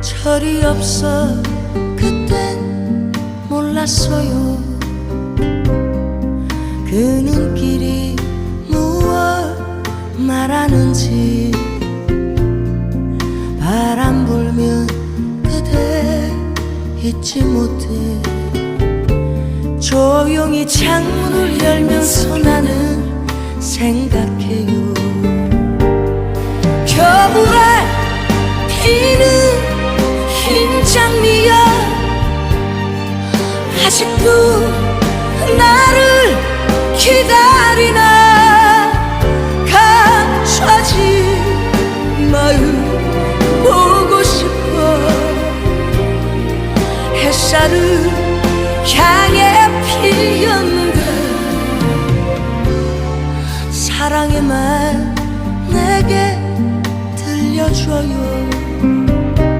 철이 없어 그땐 몰랐어요. 그 눈길이 무엇 말하는지 바람 불면 그대 잊지 못해. 조용히 창문을 열면서 나는 생각해요 자식도 나를 기다리나 감춰진 마음 보고 싶어. 햇살을 향해 피었는가? 사랑의 말 내게 들려줘요.